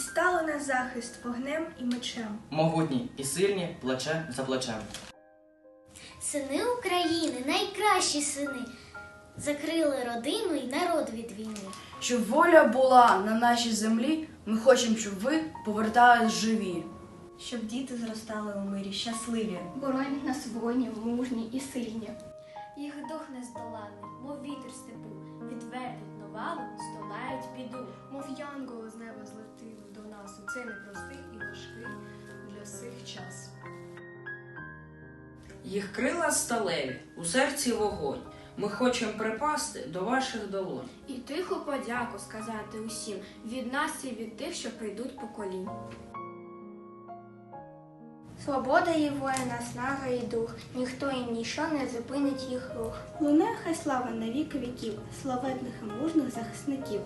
стали на захист вогнем і мечем. Могутні і сильні плече за плечем. Сини України, найкращі сини, закрили родину і народ від війни. Щоб воля була на нашій землі, ми хочемо, щоб ви повертались живі. Щоб діти зростали у мирі, щасливі. Боронять нас воїнів, мужні і сильні. Їх дух нездоланий, мов цей непростий і важкий для всіх час. Їх крила сталеві, у серці вогонь. Ми хочемо припасти до ваших долонь. І тиху подяку сказати усім від нас і від тих, що прийдуть поколінь. Свобода є воїна, снага і дух, ніхто і ніщо не зупинить їх рух. Лунає хай слава на віки віків, славетних і мужних захисників.